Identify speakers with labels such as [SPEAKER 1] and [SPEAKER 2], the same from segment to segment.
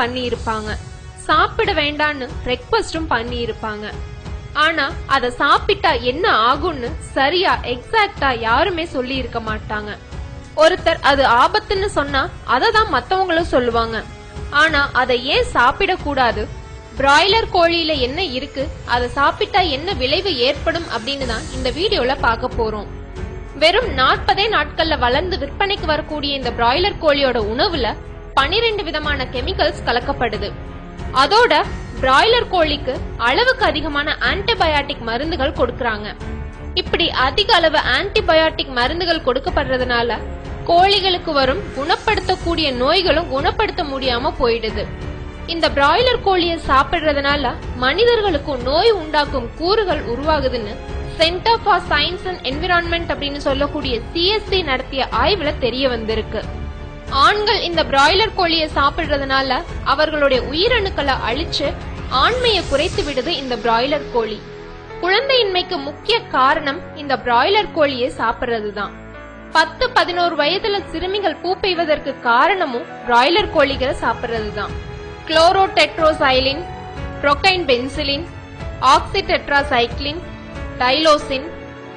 [SPEAKER 1] பண்ணி இருப்பாங்க சாப்பிட வேண்டான்னு ரெக்வஸ்டும் பண்ணி இருப்பாங்க ஆனா அத சாப்பிட்டா என்ன ஆகும்னு சரியா எக்ஸாக்டா யாருமே சொல்லி இருக்க மாட்டாங்க. ஒருத்தர் அது ஆபத்துன்னு சொன்னா அதை தான் மத்தவங்களும் சொல்லுவாங்க. ஆனா அதை ஏன் சாப்பிடக்கூடாது? பிராய்லர் கோழியில என்ன இருக்கு? அதை சாப்பிட்டா என்ன விளைவு ஏற்படும் அப்படின்னு தான் இந்த வீடியோல பார்க்க போறோம். வெறும் நாற்பதே நாட்கள்ல வளர்ந்து விற்பனைக்கு வரக்கூடிய இந்த பிராய்லர் கோழியோட உணவுல பனிரெண்டு விதமான கெமிக்கல்ஸ் கலக்கப்படுது. அதோட பிராய்லர் கோழிக்கு அளவுக்கு அதிகமான ஆன்டிபயாட்டிக் மருந்துகள் கொடுக்கறாங்க. இப்படி அதிக அளவு ஆன்டிபயாட்டிக் மருந்துகள் கொடுக்கப்படுறதுனால கோழிகளுக்கு வரும் குணப்படுத்தக்கூடிய நோய்களும் குணப்படுத்த முடியாம போயிடுது. இந்த பிராய்லர் கோழியை சாப்பிடுறதுனால மனிதர்களுக்கும் நோய் உண்டாக்கும் கூறுகள் உருவாகுதுன்னு centre for science and environment அப்படின்னு சொல்லக்கூடிய சிஎஸ்சி நடத்திய ஆய்வுல தெரிய வந்திருக்கு. ஆண்கள் இந்த பிராய்லர் கோழியை சாப்பிடுறதுனால அவர்களுடைய உயிரணுக்களை அழிச்சு ஆண்மையை குறைத்து விடுது இந்த பிராய்லர் கோழி. குழந்தையின்மைக்கு முக்கிய காரணம் இந்த பிராய்லர் கோழியை சாப்பிடுறதுதான். பத்து பதினோரு வயதுல சிறுமிகள் பூ பெய்வதற்கு காரணமும் பிராய்லர் கோழிகளை சாப்பிடுறதுதான். Chlortetracycline procaine penicillin oxytetracycline tylosin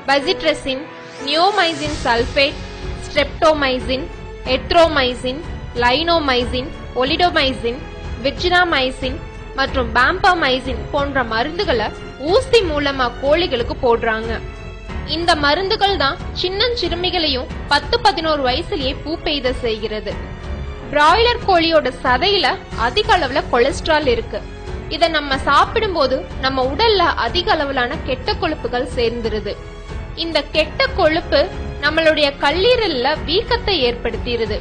[SPEAKER 1] bacitracin neomycin sulphate streptomycin erythromycin lincomycin oleandomycin virginiamycin மற்றும் பாம்பமைசின் போன்ற மருந்துகளை ஊசி மூலமா கோழிகளுக்கு போடுறாங்க. இந்த மருந்துகள் தான் சின்னஞ்சிறுமிகளையும் பத்து பதினோரு வயசுலயே பூ பெய்த செய்கிறது. பிராய்லர் கோழியோட சதையில அதிக அளவுல கொலஸ்ட்ரால் இருக்கு. இத நம்ம சாப்பிடும்போது நம்ம உடல்ல அதிக அளவிலான கெட்ட கொழுப்புகள் சேர்ந்துருது. இந்த கெட்ட கொழுப்பு நம்மளுடைய கல்லீரல்ல வீக்கத்தை ஏற்படுத்திடுது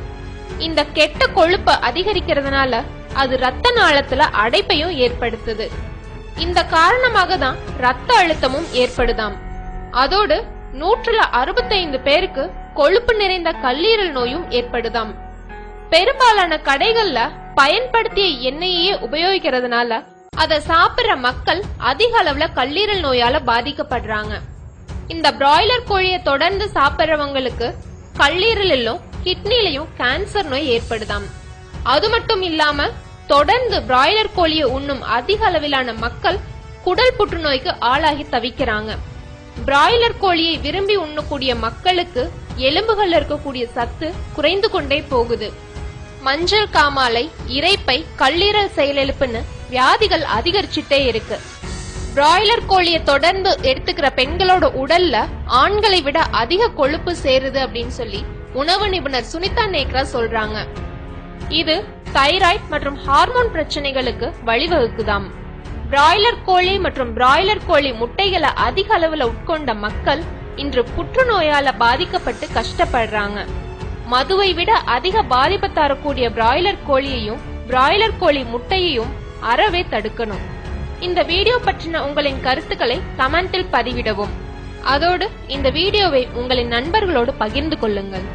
[SPEAKER 1] இந்த கெட்ட கொழுப்பை அதிகரிக்கிறதுனால அது ரத்த நாளத்துல அடைப்பையும் ஏற்படுத்துது. இந்த காரணமாக தான் ரத்த அழுத்தமும் ஏற்படுதாம். அதோடு நூற்றுல அறுபத்தைந்து பேருக்கு கொழுப்பு நிறைந்த கல்லீரல் நோயும் ஏற்படுதாம். பெரும்பாலான கடைகள்ல பயன்படுத்திய எண்ணெயையே உபயோகிக்கிறதுனால அதை சாப்பிடுற மக்கள் அதிக அளவுல கல்லீரல் நோயால பாதிக்கப்படுறாங்க. இந்த பிராய்லர் கோழியை தொடர்ந்து சாப்பிடுறவங்களுக்கு கல்லீரலிலும் கிட்னிலையும் கேன்சர் நோய் ஏற்படுதாம். அது மட்டும் இல்லாம தொடர்ந்து பிராய்லர் கோழியை உண்ணும் அதிக அளவிலான மக்கள் குடல் புற்றுநோய்க்கு ஆளாகி தவிக்கிறாங்க. பிராய்லர் கோழியை விரும்பி உண்ணக்கூடிய மக்களுக்கு எலும்புகள் இருக்கக்கூடிய சத்து குறைந்து கொண்டே போகுது. மஞ்சள் காமாலை இரைப்பை கல்லீரல் செயலிழப்புன்னு வியாதிகள் அதிகரிச்சுட்டே இருக்கு. பிராய்லர் கோழியை தொடர்ந்து எடுத்துக்கிற பெண்களோட உடல்ல ஆண்களை விட அதிக கொழுப்பு சேருது அப்படின்னு சொல்லி உணவு நிபுணர் சுனிதா நேக்ரா சொல்றாங்க. இது தைராய்ட் மற்றும் ஹார்மோன் பிரச்சனைகளுக்கு வழிவகுக்குதாம். பிராய்லர் கோழி மற்றும் பிராய்லர் கோழி முட்டைகளை அதிக அளவுல உட்கொண்ட மக்கள் இன்று புற்றுநோயால பாதிக்கப்பட்டு கஷ்டப்படுறாங்க. மதுவை விட அதிக பாதிப்பு தரக்கூடிய பிராய்லர் கோழியையும் பிராய்லர் கோழி முட்டையையும் அறவே தடுக்கணும். இந்த வீடியோ பற்றின உங்களின் கருத்துக்களை கமெண்டில் பதிவிடவும். அதோடு இந்த வீடியோவை உங்களின் நண்பர்களோடு பகிர்ந்து கொள்ளுங்கள்.